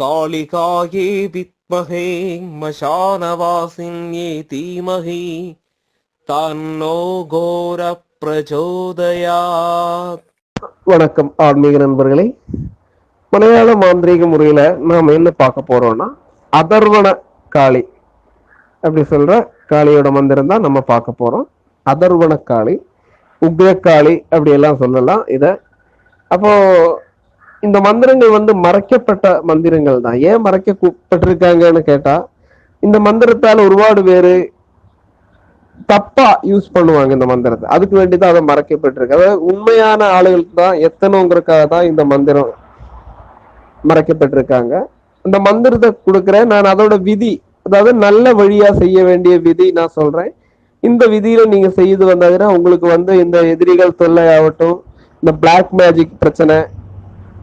காளிகாயே வித்மகே மசானவாசின்யே தீமகி தன்னோ கோர பிரச்சோதயா வணக்கம் ஆன்மீக நண்பர்களே. மலையாள மாந்திரீக முறையில நாம் என்ன பார்க்க போறோம்னா அதர்வன காளி அப்படி சொல்ற காளியோட மந்திரம் தான் நம்ம பார்க்க போறோம். அதர்வன காளி உக்ரக்காளி அப்படி எல்லாம் சொல்லலாம் இத. அப்போ இந்த மந்திரங்கள் வந்து மறைக்கப்பட்ட மந்திரங்கள் தான். ஏன் மறைக்கப்பட்டிருக்காங்கன்னு கேட்டா இந்த மந்திரத்தால் ஒருபாடு பேரு தப்பா யூஸ் பண்ணுவாங்க இந்த மந்திரத்தை. அதுக்கு வேண்டி தான் அதை மறைக்கப்பட்டிருக்கு. அதாவது உண்மையான ஆளுகளுக்கு தான் எத்தனைங்கிறதுக்காக தான் இந்த மந்திரம் மறைக்கப்பட்டிருக்காங்க. இந்த மந்திரத்தை கொடுக்குறேன். நான் அதோட விதி அதாவது நல்ல வழியா செய்ய வேண்டிய விதி நான் சொல்றேன். இந்த விதியில நீங்க செய்து வந்ததுன்னா உங்களுக்கு வந்து இந்த எதிரிகள் தொல்லை ஆகட்டும் இந்த பிளாக் மேஜிக் பிரச்சனை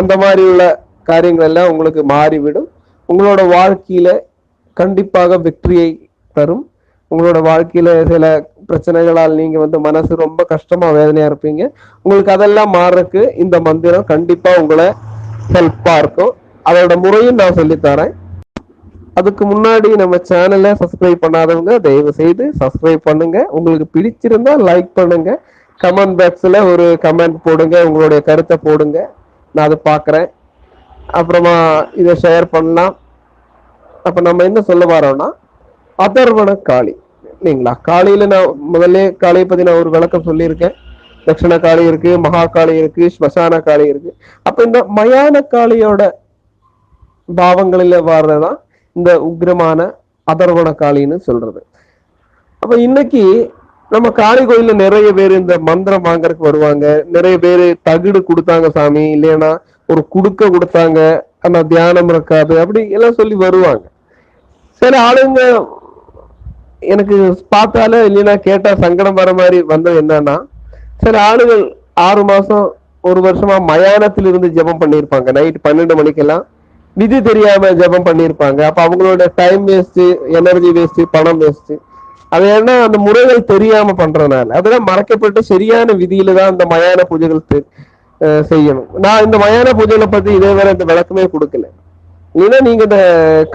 அந்த மாதிரி உள்ள காரியங்கள் எல்லாம் உங்களுக்கு மாறிவிடும் உங்களோட வாழ்க்கையில கண்டிப்பாக வெற்றியை தரும். உங்களோட வாழ்க்கையில சில பிரச்சனைகளால் நீங்க வந்து மனசு ரொம்ப கஷ்டமா வேதனையா இருப்பீங்க. உங்களுக்கு அதெல்லாம் மாறக்கு இந்த மந்திரம் கண்டிப்பா உங்களை ஹெல்ப்பா இருக்கும். அதோட முறையும் நான் சொல்லித்தரேன். அதுக்கு முன்னாடி நம்ம சேனலை சப்ஸ்கிரைப் பண்ணாதவங்க தயவு செய்து சப்ஸ்கிரைப் பண்ணுங்க. உங்களுக்கு பிடிச்சிருந்தா லைக் பண்ணுங்க. கமெண்ட் பாக்ஸ்ல ஒரு கமெண்ட் போடுங்க. உங்களுடைய கருத்தை போடுங்க. நான் அதை பார்க்குறேன். அப்புறமா இதை ஷேர் பண்ணலாம் அப்போ நம்ம என்ன சொல்ல வரோம்னா அதர்வண காளி இல்லைங்களா? காளியில் நான் முதல்ல காளியை பற்றி நான் ஒரு விளக்கம் சொல்லியிருக்கேன். தட்சிண காளி இருக்கு மகா காளி இருக்கு ஸ்மசான காளி இருக்கு. அப்போ இந்த மயான காளியோட பாவங்களில் வர்றதுதான் இந்த உக்ரமான அதர்வண காளின்னு சொல்றது. அப்போ இன்னைக்கு நம்ம காளி கோயில்ல நிறைய பேர் இந்த மந்திரம் வாங்கறதுக்கு வருவாங்க. நிறைய பேர் தகுடு கொடுத்தாங்க சாமி. இல்லைன்னா ஒரு குடுக்க கொடுத்தாங்க. ஆனா தியானம் இருக்காது. அப்படி எல்லாம் சொல்லி வருவாங்க. சில ஆளுங்க எனக்கு பார்த்தாலே இல்லைன்னா கேட்டா சங்கடம் வர மாதிரி வந்தது என்னன்னா சில ஆளுகள் ஆறு மாசம் ஒரு வருஷமா மயானத்தில் இருந்து ஜெபம் பண்ணியிருப்பாங்க. நைட் பன்னெண்டு மணிக்கெல்லாம் விதி தெரியாம ஜெபம் பண்ணியிருப்பாங்க. அப்ப அவங்களோட டைம் வேஸ்ட் எனர்ஜி வேஸ்ட் பணம் வேஸ்ட் அது ஏன்னா அந்த முறைகள் தெரியாம பண்றதுனால. அதெல்லாம் மறைக்கப்பட்டு சரியான விதியில தான் இந்த மயான பூஜைகள் செய்யணும். நான் இந்த மயான பூஜைகளை பத்தி இதே வேற இந்த விளக்கமே கொடுக்கல. ஏன்னா நீங்க இந்த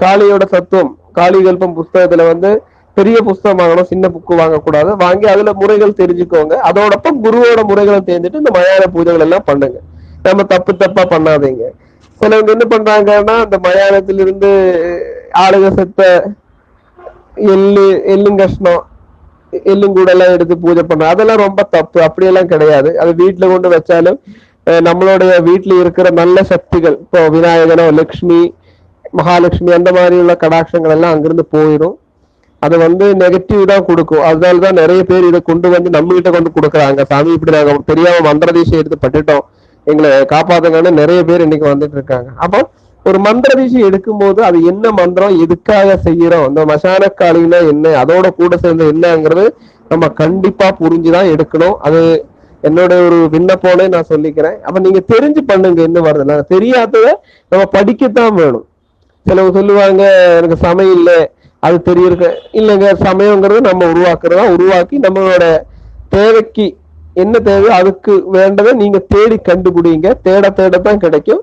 காளியோட தத்துவம் காளி கல்பம் புஸ்தகத்துல வந்து பெரிய புஸ்தகம் வாங்கணும் சின்ன புக்கு வாங்கக்கூடாது. வாங்கி அதுல முறைகள் தெரிஞ்சுக்கோங்க. அதோடப்பம் குருவோட முறைகளை தெரிஞ்சுட்டு இந்த மயான பூஜைகள் எல்லாம் பண்ணுங்க. நம்ம தப்பு தப்பா பண்ணாதீங்க. சிலவங்க என்ன பண்றாங்கன்னா இந்த மயானத்திலிருந்து ஆளுக செத்த எள்ளு எள்ளுங்கஷ்ணம் எள்ளுங்கூடெல்லாம் எடுத்து பூஜை பண்ண அதெல்லாம் ரொம்ப தப்பு. அப்படியெல்லாம் கிடையாது. அது வீட்டுல கொண்டு வச்சாலும் நம்மளுடைய வீட்டுல இருக்கிற நல்ல சக்திகள் இப்போ விநாயகனோ லக்ஷ்மி மகாலட்சுமி அந்த மாதிரி உள்ள கடாட்சங்கள் எல்லாம் அங்கிருந்து போயிடும். அது வந்து நெகட்டிவ் தான் கொடுக்கும். அதனால தான் நிறைய பேர் இதை கொண்டு வந்து நம்ம கிட்ட கொண்டு கொடுக்குறாங்க. சாமி இப்படி நாங்கள் தெரியாம மந்திரதீசை எடுத்து பட்டுட்டோம். எங்களை காப்பாத்துங்கன்னு நிறைய பேர் இன்னைக்கு வந்துட்டு இருக்காங்க. அப்போ ஒரு மந்திர வீசி எடுக்கும்போது அது என்ன மந்திரம் எதுக்காக செய்யறோம் அந்த மசான என்ன அதோட கூட சேர்ந்து என்னங்கிறது நம்ம கண்டிப்பா புரிஞ்சுதான் எடுக்கணும். அது என்னோட ஒரு விண்ணப்போனே நான் சொல்லிக்கிறேன். அப்ப நீங்க தெரிஞ்சு பண்ணுங்க என்ன வருது. நான் தெரியாதத நம்ம படிக்கத்தான் வேணும். சிலவங்க சொல்லுவாங்க எனக்கு சமயம் இல்லை அது தெரியிருக்க இல்லைங்க சமயங்கிறது நம்ம உருவாக்குறதா உருவாக்கி நம்மளோட தேவைக்கு என்ன தேவையோ அதுக்கு வேண்டதை நீங்க தேடி கண்டுபிடிங்க. தேட தேடத்தான் கிடைக்கும்.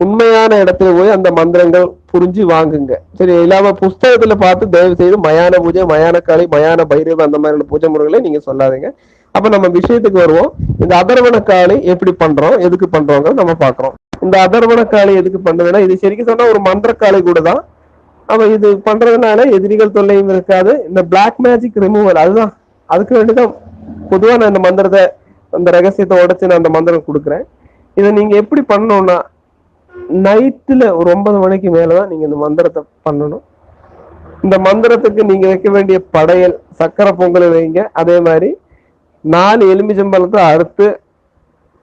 உண்மையான இடத்துல போய் அந்த மந்திரங்கள் புரிஞ்சு வாங்குங்க. சரி இல்லாம புஸ்தகத்துல பார்த்து தயவு செய்து மயான பூஜை மயான காளி மயான பைரவ அந்த மாதிரியான பூஜை முறைகளை நீங்க சொல்லாதீங்க. அப்ப நம்ம விஷயத்துக்கு வருவோம். இந்த அதர்வண காளி எப்படி பண்றோம் எதுக்கு பண்றோங்க நம்ம பாக்குறோம் இந்த அதர்வண காளி எதுக்கு பண்றதுன்னா இது சரிக்கு சொன்னா ஒரு மந்திர காளி கூட தான். அப்ப இது பண்றதுனால எதிரிகள் தொல்லையும் இருக்காது. இந்த பிளாக் மேஜிக் ரிமூவல் அதுதான். அதுக்கு வேண்டிதான் பொதுவா நான் இந்த மந்திரத்தை அந்த ரகசியத்தை உடச்சு நான் அந்த மந்திரம் கொடுக்குறேன். இதை நீங்க எப்படி பண்ணணும்னா நைட்டில் ஒரு ஒன்பது மணிக்கு மேலே தான் நீங்கள் இந்த மந்திரத்தை பண்ணணும். இந்த மந்திரத்துக்கு நீங்கள் வைக்க வேண்டிய படையல் சக்கரை பொங்கல் வைங்க. அதே மாதிரி நாலு எலுமிச்சம்பழத்தை அறுத்து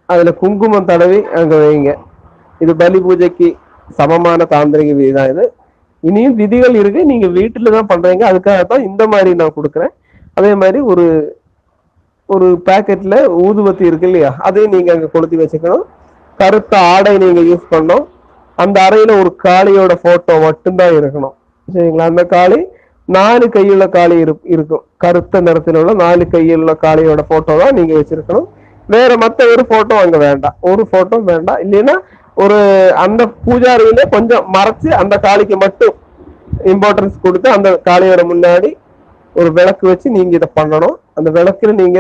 அதில் குங்குமம் தடவி அங்கே வைங்க. இது பலி பூஜைக்கு சமமான தாந்திரிக விதி தான் இது. இனியும் விதிகள் இருக்கு. நீங்க வீட்டில் தான் பண்றீங்க. அதுக்காக தான் இந்த மாதிரி நான் கொடுக்குறேன். அதே மாதிரி ஒரு ஒரு பாக்கெட்ல ஊதுபத்தி இருக்கு இல்லையா? அதையும் நீங்க அங்க கொளுத்தி வச்சுக்கணும். கருத்த ஆடை நீங்க யூஸ் பண்ணணும். அந்த அறையில ஒரு காளியோட போட்டோ மட்டும்தான் இருக்கணும். சரிங்களா? அந்த காளி நாலு கையுள்ள காளி இருக்கும் கருத்த நிறத்தில் உள்ள நாலு கையுள்ள காளியோட போட்டோ தான் நீங்க வச்சிருக்கணும். வேற மத்த ஒரு போட்டோ அங்க வேண்டாம். ஒரு போட்டோ வேண்டாம். இல்லைன்னா ஒரு அந்த பூஜாரியில கொஞ்சம் மறைச்சு அந்த காளிக்கு மட்டும் இம்பார்ட்டன்ஸ் கொடுத்து அந்த காளியோட முன்னாடி ஒரு விளக்கு வச்சு நீங்க இதை பண்ணணும். அந்த விளக்குல நீங்க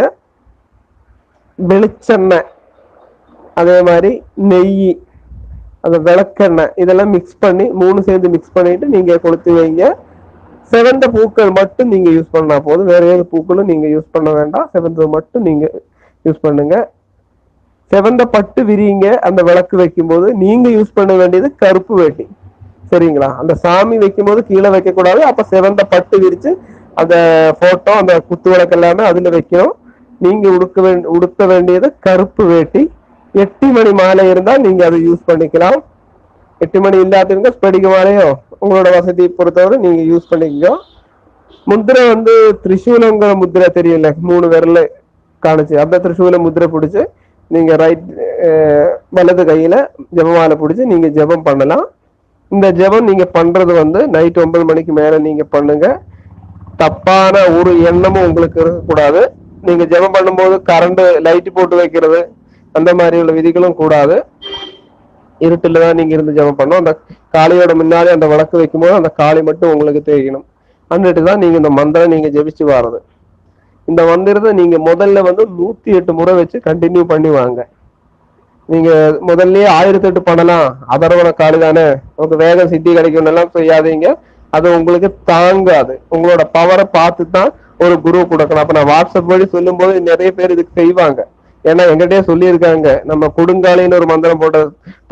வெளிச்செண்ணெய் அதே மாதிரி நெய் அந்த விளக்கெண்ணெய் இதெல்லாம் மிக்ஸ் பண்ணி மூணு சேர்ந்து மிக்ஸ் பண்ணிட்டு நீங்க கொளுத்தி வைங்க. செவந்த பூக்கள் மட்டும் நீங்க யூஸ் பண்ணா போதும். வேற ஏது பூக்களும் நீங்க யூஸ் பண்ண வேண்டாம். செவந்தது மட்டும் நீங்க யூஸ் பண்ணுங்க. செவந்த பட்டு விரிங்க அந்த விளக்கு வைக்கும்போது நீங்க யூஸ் பண்ண வேண்டியது கருப்பு வேட்டி. சரிங்களா? அந்த சாமி வைக்கும்போது கீழே வைக்க கூடாது அப்ப செவந்த பட்டு விரிச்சு அந்த போட்டோ அந்த குத்து விளக்கு எல்லாமே அதுல வைக்கணும் நீங்க உடுக்க வேண்டி உடுக்க வேண்டியது கருப்பு வேட்டி. எட்டு மணி மாலை இருந்தால் நீங்கள் அதை யூஸ் பண்ணிக்கலாம். எட்டு மணி இல்லாதவங்க ஸ்படிக மாலையோ உங்களோட வசதி பொறுத்தவரை நீங்கள் யூஸ் பண்ணிக்கோ முத்திரை வந்து திரிசூலங்கிற முத்திரை தெரியல மூணு விரல காணிச்சு. அந்த திரிசூல முத்திரை பிடிச்சி நீங்கள் ரைட் வலது கையில் ஜபமாலை பிடிச்சி நீங்கள் ஜெபம் பண்ணலாம். இந்த ஜெபம் நீங்கள் பண்ணுறது வந்து நைட் ஒன்பது மணிக்கு மேலே நீங்கள் பண்ணுங்க. தப்பான ஒரு எண்ணமும் உங்களுக்கு இருக்கக்கூடாது. நீங்கள் ஜெபம் பண்ணும்போது கரண்ட் லைட் போட்டு வைக்கிறது அந்த மாதிரி உள்ள விதிகளும் கூடாது இருட்டில் தான் நீங்க இருந்து ஜபம் பண்ணணும். அந்த காளியோட முன்னாலே அந்த விளக்கு வைக்கும்போது அந்த காளி மட்டும் உங்களுக்கு தெரியணும் அன்னிட்டு தான் நீங்க இந்த மந்திரம் நீங்க ஜெபிச்சு வர்றது இந்த மந்திரத்தை நீங்க முதல்ல வந்து நூத்தி எட்டு முறை வச்சு கண்டினியூ பண்ணி வாங்க நீங்க முதல்லயே ஆயிரத்தி எட்டு பண்ணலாம் அதர்வன காளி தானே உங்களுக்கு வேகம் சித்தி கிடைக்கும் எல்லாம் செய்யாதீங்க அது உங்களுக்கு தாங்காது உங்களோட பவரை பார்த்து தான் ஒரு குரு கொடுக்கணும் அப்போ நான் வாட்ஸ்அப் வழி சொல்லும்போது நிறைய பேர் இதுக்கு செய்வாங்க ஏன்னா எங்கிட்டயே சொல்லியிருக்காங்க நம்ம கொடுங்காலின்னு ஒரு மந்திரம் போட்ட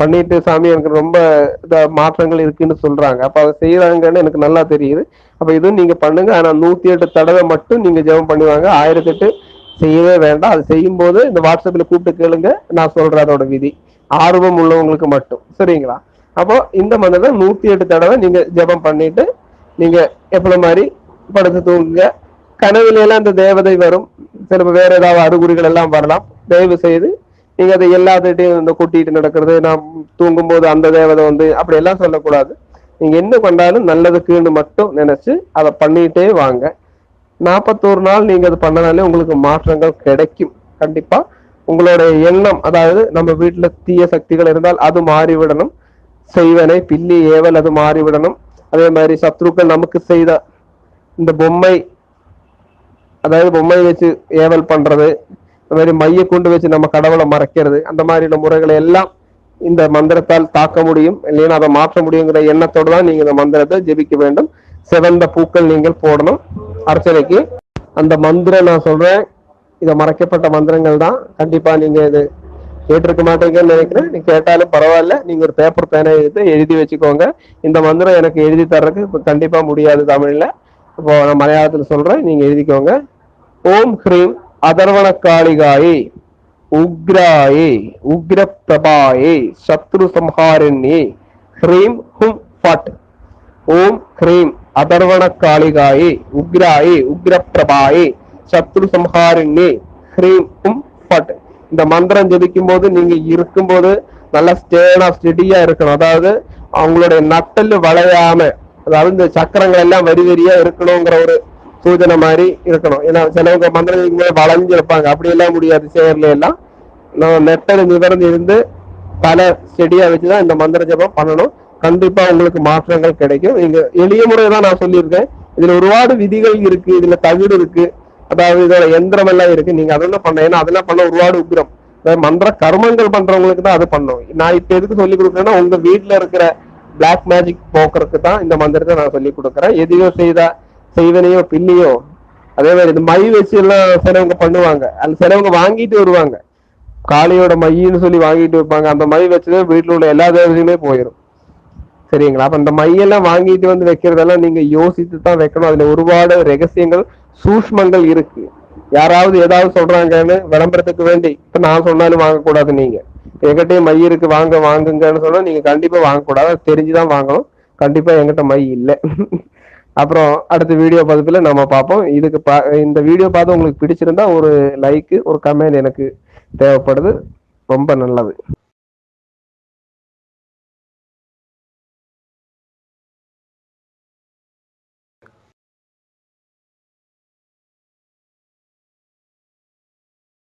பண்ணிட்டு சாமி எனக்கு ரொம்ப மாற்றங்கள் இருக்குன்னு சொல்றாங்க. அப்ப அதை செய்யறாங்கன்னு எனக்கு நல்லா தெரியுது. அப்ப இதுவும் நீங்க பண்ணுங்க. ஆனா நூத்தி எட்டு தடவை மட்டும் நீங்க ஜெபம் பண்ணுவாங்க ஆயிரத்தி எட்டு செய்யவே வேண்டாம். அது செய்யும் போது இந்த வாட்ஸ்அப்ல கூப்பிட்டு கேளுங்க. நான் சொல்றேன் அதோட விதி. ஆர்வம் உள்ளவங்களுக்கு மட்டும். சரிங்களா? அப்போ இந்த மந்திரத்தை நூத்தி எட்டு தடவை நீங்க ஜெபம் பண்ணிட்டு நீங்க எப்பள மாதிரி படுத்து தூங்குங்க. கனவுல எல்லாம் இந்த தேவதை வரும். சில வேற ஏதாவது அறிகுறிகள் எல்லாம் வரலாம். தயவு செய்து நீங்க அதை எல்லாத்திட்டையும் இந்த கூட்டிட்டு நடக்கிறது நான் தூங்கும்போது அந்த தேவதை வந்து அப்படி எல்லாம் சொல்லக்கூடாது. நீங்க என்ன பண்ணாலும் நல்லதுக்குன்னு மட்டும் நினைச்சு அதை பண்ணிட்டே வாங்க. நாற்பத்தோரு நாள் நீங்க அது பண்ணனாலே உங்களுக்கு மாற்றங்கள் கிடைக்கும். கண்டிப்பா உங்களுடைய எண்ணம் அதாவது நம்ம வீட்டுல தீய சக்திகள் இருந்தால் அது மாறிவிடணும். செய்வனை பில்லி ஏவல் அது மாறிவிடணும். அதே மாதிரி சத்ருக்கள் நமக்கு செய்த இந்த பொம்மை அதாவது பொம்மை வச்சு ஏவல் பண்றது இந்த மாதிரி மைய கொண்டு வச்சு நம்ம கடவுளை மறைக்கிறது அந்த மாதிரியான முறைகளை எல்லாம் இந்த மந்திரத்தால் தாக்க முடியும். இல்லைன்னா அதை மாற்ற முடியுங்கிற எண்ணத்தோடு தான் நீங்க இந்த மந்திரத்தை ஜெபிக்க வேண்டும். சிவந்த பூக்கள் நீங்கள் போடணும். அர்ச்சனைக்கு அந்த மந்திரம் நான் சொல்றேன். இதை மறைக்கப்பட்ட மந்திரங்கள் தான். கண்டிப்பா நீங்க இது கேட்டிருக்க மாட்டீங்கன்னு நினைக்கிறேன். நீ கேட்டாலும் பரவாயில்ல. நீங்க ஒரு பேப்பர் பேனை எடுத்து எழுதி வச்சுக்கோங்க. இந்த மந்திரம் எனக்கு எழுதி தர்றதுக்கு இப்ப கண்டிப்பா முடியாது தமிழ்ல. இப்போ நான் மலையாளத்துல சொல்றேன். நீங்க எழுதிக்கோங்க. ஓம் ஹ்ரீம் அதர்வண உக்ராயே உக்ர பிரபாயே சத்ரு சம்ஹாரண்யே ஹ்ரீம் ஹும் ஃபட் ஓம் ஹ்ரீம் அதர்வண உக்ராயே உக்ர பிரபாயே சத்ரு சம்ஹாரண்யே ஹ்ரீம் ஹும் ஃபட் இந்த மந்திரம் ஜெபிக்கும் போது நீங்க இருக்கும்போது நல்லா ஸ்டேனா ஸ்டெடியா இருக்கணும் அதாவது அவங்களுடைய நட்டல் வளையாம அதாவது இந்த சக்கரங்கள் எல்லாம் வரி வரியா இருக்கணுங்கிற ஒரு சூச்சனை மாதிரி இருக்கணும். ஏன்னா சிலவங்க மந்திரம் வளைஞ்சு இருப்பாங்க. அப்படி எல்லாம் முடியாது. சேர்ல எல்லாம். நம்ம நெட்டல் நிவர்ந்து இருந்து தலை வச்சு வச்சுதான் இந்த மந்திர ஜபம் பண்ணணும். கண்டிப்பா உங்களுக்கு மாற்றங்கள் கிடைக்கும். நீங்கள் எளிய முறை தான் நான் சொல்லியிருக்கேன். இதுல ஒருபாடு விதிகள் இருக்கு. இதுல தகுடு இருக்கு. அதாவது இதோட எந்திரம் எல்லாம் இருக்கு. நீங்க அதெல்லாம் பண்ண ஏன்னா அதெல்லாம் பண்ண ஒருபாடு உக்ரம். அதாவது மந்திர கர்மங்கள் பண்றவங்களுக்கு தான் அது பண்ணும் நான் இப்ப எதுக்கு சொல்லி கொடுக்குறேன்னா உங்க வீட்டுல இருக்கிற பிளாக் மேஜிக் போக்குறதுக்கு தான் இந்த மந்திரத்தை நான் சொல்லி கொடுக்குறேன். எதையோ செய்தா செய்வனையோ பின்னியோ அதே மாதிரி இந்த மை வச்சு எல்லாம் சிலவங்க பண்ணுவாங்க. அது சிலவங்க வாங்கிட்டு வருவாங்க. காளியோட மையின்னு சொல்லி வாங்கிட்டு வைப்பாங்க. அந்த மை வச்சுதான் வீட்டில் உள்ள எல்லா தேவதையுமே போயிடும் சரிங்களா? அப்ப அந்த மையெல்லாம் வாங்கிட்டு வந்து வைக்கிறதெல்லாம் நீங்க யோசித்து தான் வைக்கணும். அதுல ஒருபாடு ரகசியங்கள் சூஷ்மங்கள் இருக்கு. யாராவது ஏதாவது சொல்றாங்கன்னு விளம்பரத்துக்கு வேண்டி இப்ப நான் சொன்னாலும் வாங்கக்கூடாது நீங்க. எங்கிட்டயும் மை இருக்கு வாங்க வாங்குங்கன்னு சொன்னா நீங்க கண்டிப்பா வாங்கக்கூடாது. தெரிஞ்சுதான் வாங்கணும். கண்டிப்பா எங்கிட்ட மை இல்லை. அப்புறம் அடுத்த வீடியோ பதிப்பில் நம்ம பார்ப்போம். இதுக்கு பா- இந்த வீடியோ பார்த்து உங்களுக்கு பிடிச்சிருந்தா ஒரு லைக்கு ஒரு கமெண்ட் எனக்கு தேவைப்படுது. ரொம்ப நல்லது.